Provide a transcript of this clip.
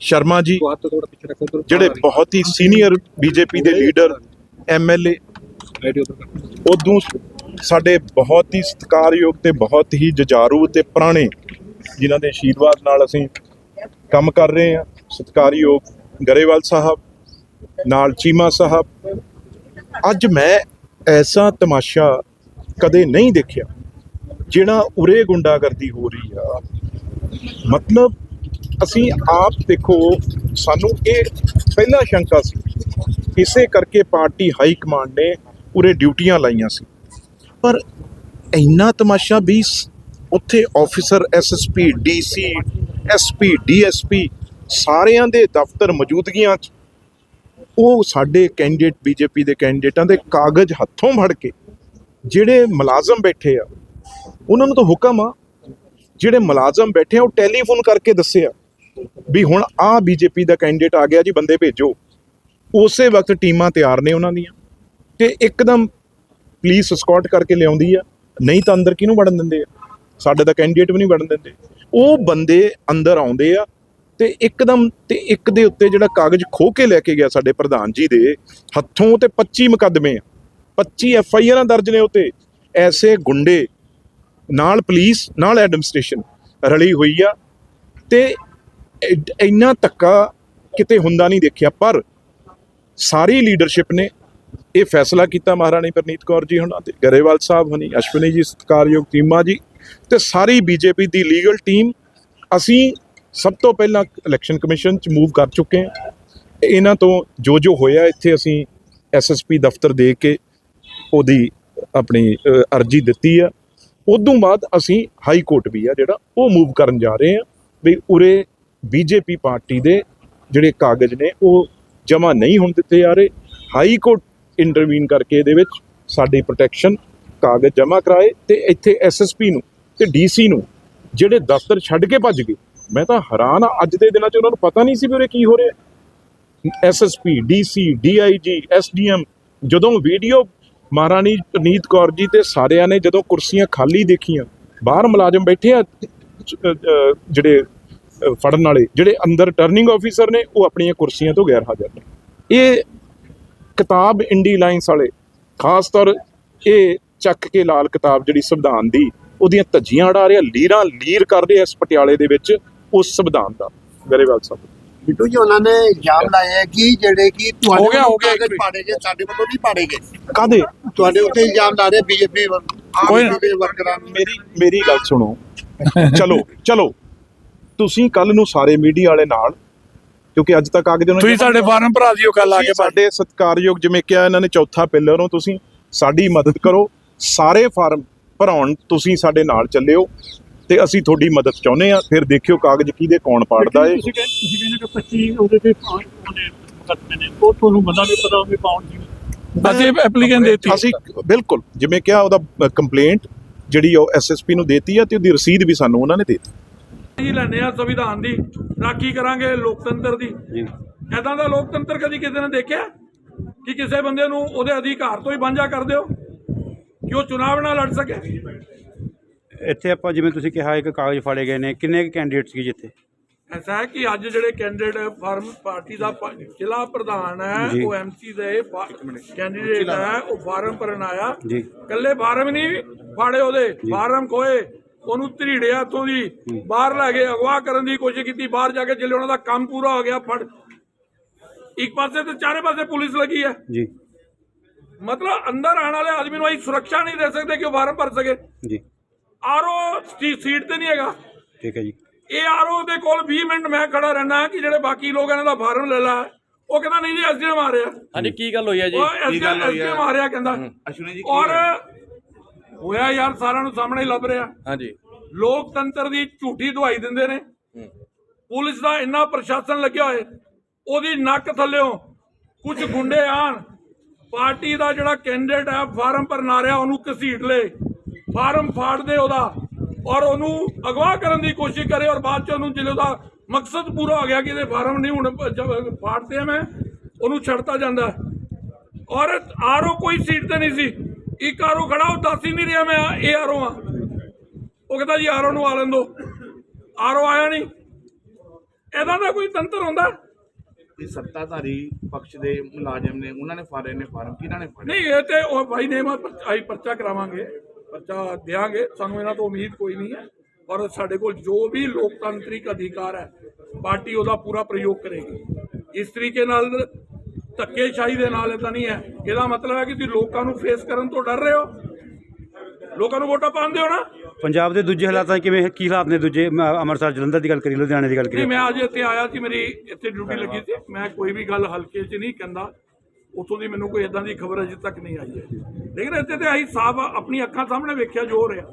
ਸ਼ਰਮਾ ਜੀ ਜਿਹੜੇ ਬਹੁਤ ਹੀ ਸੀਨੀਅਰ ਬੀਜੇਪੀ ਦੇ ਲੀਡਰ ਐਮਐਲਏ ਉਦੋਂ ਸਾਡੇ ਬਹੁਤ ਹੀ ਸਤਿਕਾਰਯੋਗ ਤੇ ਬਹੁਤ ਹੀ ਜਜਾਰੂ ਤੇ ਪੁਰਾਣੇ ਜਿਨ੍ਹਾਂ ਦੇ ਅਸ਼ੀਰਵਾਦ ਨਾਲ ਅਸੀਂ ਕੰਮ ਕਰ ਰਹੇ ਹਾਂ। ਸਤਿਕਾਰਯੋਗ ਗਰੇਵਾਲ ਸਾਹਿਬ ਨਾਲ ਚੀਮਾ ਸਾਹਿਬ। ਅੱਜ ਮੈਂ ਐਸਾ ਤਮਾਸ਼ਾ ਕਦੇ ਨਹੀਂ ਦੇਖਿਆ ਜਿਹੜਾ ਉਰੇ ਗੁੰਡਾਗਰਦੀ ਹੋ ਰਹੀ ਆ। ਮਤਲਬ ਅਸੀਂ ਆਪ ਦੇਖੋ, ਸਾਨੂੰ ਇਹ ਪਹਿਲਾ ਸ਼ੰਕਾ ਸੀ, ਇਸੇ ਕਰਕੇ ਪਾਰਟੀ ਹਾਈ ਕਮਾਂਡ ਨੇ ਪੂਰੇ ਡਿਊਟੀਆਂ ਲਾਈਆਂ ਸੀ। ਪਰ ਇੰਨਾ ਤਮਾਸ਼ਾ ਵੀ ਸ- ਉੱਥੇ officer SSP DC SP DSP ਸਾਰਿਆਂ ਦੇ ਦਫ਼ਤਰ ਮੌਜੂਦਗੀਆਂ 'ਚ, ਉਹ ਸਾਡੇ ਕੈਂਡੀਡੇਟ ਬੀਜੇਪੀ ਦੇ ਕੈਂਡੀਡੇਟਾਂ ਦੇ ਕਾਗਜ਼ ਹੱਥੋਂ ਫੜ ਕੇ ਜਿਹੜੇ ਮੁਲਾਜ਼ਮ ਬੈਠੇ ਆ, ਉਹਨਾਂ ਨੂੰ ਤਾਂ ਹੁਕਮ ਆ, ਜਿਹੜੇ ਮੁਲਾਜ਼ਮ ਬੈਠੇ ਆ, ਉਹ ਟੈਲੀਫੋਨ ਕਰਕੇ ਦੱਸਿਆ ਵੀ ਹੁਣ ਆ ਬੀਜੇਪੀ ਦਾ ਕੈਂਡੀਡੇਟ ਆ ਗਿਆ ਜੀ, ਬੰਦੇ ਭੇਜੋ। ਉਸੇ ਵਕਤ ਟੀਮਾਂ ਤਿਆਰ ਨੇ ਉਹਨਾਂ ਦੀਆਂ। ਤੇ ਇੱਕਦਮ ਪੁਲਿਸ ਸਕਾਟ ਕਰਕੇ ਲਿਆਉਂਦੀ ਆ। ਨਹੀਂ ਤਾਂ ਅੰਦਰ ਕਿਹਨੂੰ ਵੜਨ ਦਿੰਦੇ ਆ? ਸਾਡੇ ਤਾਂ ਕੈਂਡੀਡੇਟ ਵੀ ਨਹੀਂ ਵੜਨ ਦਿੰਦੇ। ਉਹ ਬੰਦੇ ਅੰਦਰ ਆਉਂਦੇ ਆ ਤੇ ਇੱਕਦਮ ਤੇ ਇੱਕ ਦੇ ਉੱਤੇ ਜਿਹੜਾ ਕਾਗਜ਼ ਖੋ ਕੇ ਲੈ ਕੇ ਗਿਆ ਸਾਡੇ ਪ੍ਰਧਾਨ ਜੀ ਦੇ, ਹੱਥੋਂ ਤੇ 25 ਮੁਕੱਦਮੇ ਆ। 25 ਐਫ ਆਈ ਆਰਾਂ ਦਰਜ ਨੇ ਉਤੇ। ਐਸੇ ਗੁੰਡੇ ਨਾਲ ਪੁਲਿਸ, ਨਾਲ ਐਡਮਿਨਿਸਟ੍ਰੇਸ਼ਨ ਰਲੀ ਹੋਈ ਆ। ਤੇ ਇੰਨਾ ਧੱਕਾ ਕਿਤੇ ਹੁੰਦਾ ਨਹੀਂ ਦੇਖਿਆ, ਪਰ ਸਾਰੀ ਲੀਡਰਸ਼ਿਪ ਨੇ ਇਹ ਫੈਸਲਾ ਕੀਤਾ ਮਹਾਰਾਣੀ ਪ੍ਰਨੀਤ ਕੌਰ ਜੀ ਹੁਣਾਂ ਤੇ, ਗਰੇਵਾਲ ਸਾਹਿਬ ਹਨੀ ਅਸ਼ਵਨੀ ਜੀ, ਸਤਿਕਾਰਯੋਗ ਟੀਮਾ ਜੀ ਤੇ ਸਾਰੀ ਬੀਜੇਪੀ ਦੀ ਲੀਗਲ ਟੀਮ ਅਸੀਂ ਸਭ ਤੋਂ ਪਹਿਲਾਂ ਇਲੈਕਸ਼ਨ ਕਮਿਸ਼ਨ ਚ ਮੂਵ ਕਰ ਚੁੱਕੇ ਹਾਂ। ਇਹਨਾਂ ਤੋਂ ਜੋ ਜੋ ਹੋਇਆ, ਇੱਥੇ ਅਸੀਂ ਐਸਐਸਪੀ ਦਫ਼ਤਰ ਦੇ ਕੇ ਉਹਦੀ ਆਪਣੀ ਅਰਜੀ ਦਿੱਤੀ ਆ। ਉਦੋਂ ਬਾਅਦ ਅਸੀਂ ਹਾਈ ਕੋਰਟ ਵੀ ਆ ਜਿਹੜਾ, ਉਹ ਮੂਵ ਕਰਨ ਜਾ ਰਹੇ ਹਾਂ ਵੀ ਉਰੇ ਬੀਜੇਪੀ ਪਾਰਟੀ ਦੇ ਜਿਹੜੇ ਕਾਗਜ਼ ਨੇ, ਉਹ ਜਮ੍ਹਾਂ ਨਹੀਂ ਹੋਣ ਦਿੱਤੇ ਜਾ ਰਹੇ। ਹਾਈ ਕੋਰਟ ਇੰਟਰਵੀਨ ਕਰਕੇ ਇਹਦੇ ਵਿੱਚ ਸਾਡੀ ਪ੍ਰੋਟੈਕਸ਼ਨ ਕਾਗਜ਼ ਜਮ੍ਹਾਂ ਕਰਾਏ ਤੇ ਇੱਥੇ ਐਸਐਸਪੀ ਨੂੰ ਤੇ ਡੀਸੀ ਨੂੰ ਜਿਹੜੇ ਦਫ਼ਤਰ ਛੱਡ ਕੇ ਭੱਜ ਗਏ, ਮੈਂ ਤਾਂ ਹੈਰਾਨ ਆ ਅੱਜ ਦੇ ਦਿਨਾਂ 'ਚ ਉਹਨਾਂ ਨੂੰ ਪਤਾ ਨਹੀਂ ਸੀ ਵੀ ਉਰੇ ਕੀ ਹੋ ਰਿਹਾ। ਐਸਐਸਪੀ ਡੀਸੀ ਡੀਆਈਜੀ ਐਸਡੀਐਮ ਜਦੋਂ ਵੀਡੀਓ ਮਹਾਰਾਣੀ ਪ੍ਰਨੀਤ ਕੌਰ ਜੀ ਤੇ ਸਾਰਿਆਂ ਨੇ ਜਦੋਂ ਕੁਰਸੀਆਂ ਖਾਲੀ ਦੇਖੀਆਂ, ਬਾਹਰ ਮੁਲਾਜ਼ਮ ਬੈਠੇ ਆ ਜਿਹੜੇ ਫੜਨ ਵਾਲੇ ਜਿਹੜੇ ਅੰਦਰ ਟਰਨਿੰਗ ਆਫੀਸਰ ਨੇ ਉਹ ਆਪਣੀਆਂ ਕੁਰਸੀਆਂ ਤੋਂ ਗੈਰ ਹਾਜ਼ਰ ਨੇ। ਇਹ ਕਿਤਾਬ ਇੰਡੀ ਲਾਈਨਸ ਵਾਲੇ ਖਾਸ ਤੌਰ ਇਹ ਚੱਕ ਕੇ ਲਾਲ ਕਿਤਾਬ ਜਿਹੜੀ ਸੰਵਿਧਾਨ ਦੀ ਉਹਦੀਆਂ ਧੱਜੀਆਂ ਉਡਾ ਰਿਹਾ ਲੀਰਾਂ ਲੀਰ ਕਰ ਰਿਹਾ ਇਸ ਪਟਿਆਲੇ ਦੇ ਵਿੱਚ ਉਸ ਸੰਵਿਧਾਨ ਦਾ। ਗਰੇਵਾਲ ਸਾਹਿਬ। ਬਿੱਟੂ ਜੀ ਉਹਨਾਂ ਨੇ ਇਲਜ਼ਾਮ ਲਾਇਆ ਹੈ ਕਿ ਜਿਹੜੇ ਕਿ ਤੁਹਾਡੇ ਹੋ ਗਿਆ, ਹੋ ਗਿਆ। ਪਾੜੇ ਗਏ ਸਾਡੇ ਵੱਲੋਂ ਨਹੀਂ ਪਾੜੇ ਗਏ। ਕਾਦੇ ਤੁਹਾਡੇ ਉੱਤੇ ਇਲਜ਼ਾਮ ਲਾ ਰਹੇ ਬੀਜੇਪੀ ਕੋਈ ਵਰਕਰਾਂ ਨੂੰ। ਮੇਰੀ ਮੇਰੀ ਗੱਲ ਸੁਣੋ। ਚਲੋ ਚਲੋ। ਤੁਸੀਂ ਕੱਲ ਨੂੰ ਸਾਰੇ ਮੀਡੀਆ ਵਾਲੇ ਨਾਲ ਕਿਉਂਕਿ ਅੱਜ ਤੱਕ ਕਾਗਜ਼ ਉਹਨਾਂ ਤੁਸੀਂ ਸਾਡੇ ਫਾਰਮ ਭਰਾ ਦਿਓ ਕੱਲ ਆ ਕੇ ਸਾਡੇ ਸਤਿਕਾਰਯੋਗ ਜਿਵੇਂ ਕਿਹਾ ਇਹਨਾਂ ਨੇ ਚੌਥਾ ਪਿੱਲਰ ਹੋ ਤੁਸੀਂ ਸਾਡੀ ਮਦਦ ਕਰੋ ਸਾਰੇ ਫਾਰਮ ਭਰਾਉਣ ਤੁਸੀਂ ਸਾਡੇ ਨਾਲ ਚੱਲਿਓ ਤੇ ਅਸੀਂ ਤੁਹਾਡੀ ਮਦਦ ਚਾਹੁੰਦੇ ਆ ਫਿਰ ਦੇਖਿਓ ਕਾਗਜ਼ ਕਿਹਦੇ ਕੌਣ ਪਾੜਦਾ ਏ। ਤੁਸੀਂ ਕਹਿੰਦੇ ਕਿ 25 ਉਹਦੇ ਤੇ ਪਾਉਣ ਉਹਦੇ ਮੁਕੱਦਮੇ ਨੇ ਉਹ ਤੁਹਾਨੂੰ ਬੰਦਾ ਵੀ ਪਤਾ ਹੋਵੇ ਪਾਉਣ ਦੀ। ਅਸੀਂ ਐਪਲੀਕੈਂਟ ਦੇਤੀ। ਅਸੀਂ ਬਿਲਕੁਲ ਜਿਵੇਂ ਕਿਹਾ ਉਹਦਾ ਕੰਪਲੇਂਟ ਜਿਹੜੀ ਉਹ ਐਸਐਸਪੀ ਨੂੰ ਦੇਤੀ ਆ ਤੇ ਉਹਦੀ ਰਸੀਦ ਵੀ ਸਾਨੂੰ ਉਹਨਾਂ ਨੇ ਦੇ ਦਿੱਤੀ। ਜੀ ਲੈਣੇ ਆ ਸੰਵਿਧਾਨ ਦੀ। ਰਾਖੀ ਕਰਾਂਗੇ ਲੋਕਤੰਤਰ ਦੀ? ਜੀ। ਐਦਾਂ ਦਾ ਲੋਕਤੰਤਰ ਕਦੀ ਕਿਸੇ ਨੇ ਦੇਖਿਆ? ਕਿ ਕਿਸੇ ਬੰਦੇ ਨੂੰ ਉਹਦੇ ਅਧਿਕਾਰ ਤੋਂ ਹੀ ਵਾਂਝਾ ਕਰ ਦਿਓ ਕਿ ਉਹ ਚੁਣਾਵ ਨਾ ਲੜ ਸਕੇ? ਇੱਥੇ ਆਪਾਂ ਜਿਵੇਂ ਤੁਸੀਂ ਕਿਹਾ ਇੱਕ ਕਾਗਜ਼ ਫਾੜੇ ਗਏ ਨੇ। ਕਿੰਨੇ ਕੁ ਕੈਂਡੀਡੇਟ ਸੀ ਜਿੱਥੇ? ਐਸਾ ਹੈ ਕਿ ਅੱਜ ਜਿਹੜੇ ਕੈਂਡੀਡੇਟ ਫਾਰਮ ਪਾਰਟੀ ਦਾ ਜ਼ਿਲ੍ਹਾ ਪ੍ਰਧਾਨ ਹੈ। ਉਹ ਐਮਸੀ ਦੇ ਕੈਂਡੀਡੇਟ ਹੈ ਉਹ ਫਾਰਮ ਭਰਨ ਆਇਆ। ਜੀ। ਕੱਲੇ ਫਾਰਮ ਨਹੀਂ ਫਾੜੇ ਉਹਦੇ। ਫਾਰਮ ਖੋਏ। ਉਹਨੂੰ ਧਰੀੜਿਆ ਤੋਂ ਦੀ ਬਾਹਰ ਲੈ ਗਏ ਅਗਵਾ ਕਰਨ ਦੀ ਕੋਸ਼ਿਸ਼ ਕੀਤੀ ਬਾਹਰ ਜਾ ਕੇ ਜਿੱਲੇ ਉਹਨਾਂ ਦਾ ਕੰਮ ਪੂਰਾ ਹੋ ਗਿਆ ਫੜ। ਇੱਕ ਪਾਸੇ ਤੇ ਚਾਰੇ ਪਾਸੇ ਪੁਲਿਸ ਲੱਗੀ ਹੈ। ਜੀ। ਮਤਲਬ ਅੰਦਰ ਆਉਣ ਵਾਲੇ ਆਦਮੀ ਨੂੰ ਅਸੀਂ ਸੁਰੱਖਿਆ ਨਹੀਂ ਦੇ ਸਕਦੇ ਕਿ ਉਹ ਫਾਰਮ ਭਰ ਸਕੇ। ਜੀ। ਆਰਓ ਸੀਟ ਤੇ ਨਹੀਂ ਹੈਗਾ। ਠੀਕ ਹੈ ਜੀ। ਇਹ ਆਰਓ ਦੇ ਕੋਲ 20 ਮਿੰਟ ਮੈਂ ਖੜਾ ਰਹਿਣਾ ਕਿ ਜਿਹੜੇ ਬਾਕੀ ਲੋਕ ਇਹਨਾਂ ਦਾ ਫਾਰਮ ਲੈ ਲਾ। ਉਹ ਕਹਿੰਦਾ ਨਹੀਂ ਜੀ ਐਸਡੀਐਮ ਆ ਰਿਹਾ ਹਾਂਜੀ ਕੀ ਗੱਲ ਹੋਈ ਹੈ ਜੀ? ਐਸਡੀਐਮ ਆ ਰਿਹਾ ਕਹਿੰਦਾ। ਅਸ਼ਵਨੀ ਜੀ ਔਰ ਹੋਇਆ ਯਾਰ ਸਾਰਿਆਂ ਨੂੰ ਸਾਹਮਣੇ ਲੱਭ ਰਿਹਾ। ਹਾਂਜੀ। ਲੋਕਤੰਤਰ ਦੀ ਝੂਠੀ ਦਵਾਈ ਦਿੰਦੇ ਨੇ। ਪੁਲਿਸ ਦਾ ਇੰਨਾ ਪ੍ਰਸ਼ਾਸਨ ਲੱਗਿਆ ਹੋਏ ਉਹਦੀ ਨੱਕ ਥੱਲਿਓਂ ਕੁਝ ਗੁੰਡੇ ਆਣ। ਪਾਰਟੀ ਦਾ ਜਿਹੜਾ ਕੈਂਡੀਡੇਟ ਹੈ ਫਾਰਮ ਭਰਨਾ ਰਿਹਾ ਉਹਨੂੰ ਘਸੀਟ ਲੇ ਫਾਰਮ ਫਾੜ ਦੇ ਉਹਦਾ ਔਰ ਉਹਨੂੰ ਅਗਵਾ ਕਰਨ ਦੀ ਕੋਸ਼ਿਸ਼ ਕਰੇ ਔਰ ਬਾਅਦ ਚ ਉਹਨੂੰ ਜਦੋਂ ਉਹਦਾ ਮਕਸਦ ਪੂਰਾ ਹੋ ਗਿਆ ਕਿ ਇਹਦੇ ਫਾਰਮ ਨਹੀਂ ਹੁਣ ਫਾੜਦੇ ਆ ਮੈਂ ਉਹਨੂੰ ਛੱਡਤਾ ਜਾਂਦਾ। ਔਰ ਆਰਓ ਕੋਈ ਸੀਟ ਤੇ ਨਹੀਂ ਸੀ। ਇੱਕ ਆਰਓ ਖੜਾ ਉਹ ਦੱਸ ਹੀ ਨਹੀਂ ਰਿਹਾ ਮੈਂ ਇਹ ਆਰਓ ਆ। ਉਹ ਕਹਿੰਦਾ ਜੀ ਆਰਓ ਨੂੰ ਆ ਲੈਣ ਦੋ ਆਰਓ ਆਇਆ ਨਹੀਂ। ਇਹਦਾ ਦਾ ਕੋਈ ਤੰਤਰ ਹੁੰਦਾ। ਇਹ ਸੱਤਾਧਾਰੀ ਪਕਸ਼ ਦੇ ਮੁਲਾਜ਼ਮ ਨੇ ਉਹਨਾਂ ਨੇ ਫਾੜੇ ਨੇ ਫਾਰਮ ਕਿਹਨਾਂ ਨੇ ਫਾੜੇ? ਨਹੀਂ ਇਹ ਤੇ ਉਹ ਭਾਈ ਨੇ ਅਸੀਂ ਪਰਚਾ ਕਰਾਵਾਂਗੇ ਪਰਚਾ ਦੇਾਂਗੇ ਸਾਨੂੰ ਇਹਨਾਂ ਤੋਂ ਉਮੀਦ ਕੋਈ ਨਹੀਂ ਹੈ। ਪਰ ਸਾਡੇ ਕੋਲ ਜੋ ਵੀ ਲੋਕਤੰਤਰਿਕ ਅਧਿਕਾਰ ਹੈ ਪਾਰਟੀ ਉਹਦਾ ਪੂਰਾ ਪ੍ਰਯੋਗ ਕਰੇਗੀ। ਇਸ ਤਰੀਕੇ ਨਾਲ ਧੱਕੇਸ਼ਾਹੀ ਦੇ ਨਾਲ ਇਦਾਂ ਨਹੀਂ ਹੈ। ਇਹਦਾ ਮਤਲਬ ਹੈ ਕਿ ਤੁਸੀਂ ਲੋਕਾਂ ਨੂੰ ਫੇਸ ਕਰਨ ਤੋਂ ਡਰ ਰਹੇ ਹੋ? ਲੋਕਾਂ ਨੂੰ ਵੋਟਾਂ ਪਾਉਂਦੇ ਹੋ ਨਾ। ਪੰਜਾਬ ਦੇ ਦੂਜੇ ਹਾਲਾਤਾਂ ਕਿਵੇਂ ਕੀ ਹਾਲਾਤ ਨੇ ਦੂਜੇ? ਅੰਮ੍ਰਿਤਸਰ ਜਲੰਧਰ ਦੀ ਗੱਲ ਕਰੀ ਲੁਧਿਆਣੇ ਦੀ ਗੱਲ ਕਰੀ ਮੈਂ ਅੱਜ ਇੱਥੇ ਆਇਆ ਸੀ ਮੇਰੀ ਇੱਥੇ ਡਿਊਟੀ ਲੱਗੀ ਸੀ। ਮੈਂ ਕੋਈ ਵੀ ਗੱਲ ਹਲਕੇ 'ਚ ਨਹੀਂ ਕਹਿੰਦਾ। ਉੱਥੋਂ ਦੀ ਮੈਨੂੰ ਕੋਈ ਇਦਾਂ ਦੀ ਖਬਰ ਅਜੇ ਤੱਕ ਨਹੀਂ ਆਈ ਹੈ। ਲੇਕਿਨ ਇੱਥੇ ਤੇ ਅਸੀਂ ਸਾਫ਼ ਆਪਣੀ ਅੱਖਾਂ ਸਾਹਮਣੇ ਵੇਖਿਆ ਜੋ ਹੋ ਰਿਹਾ।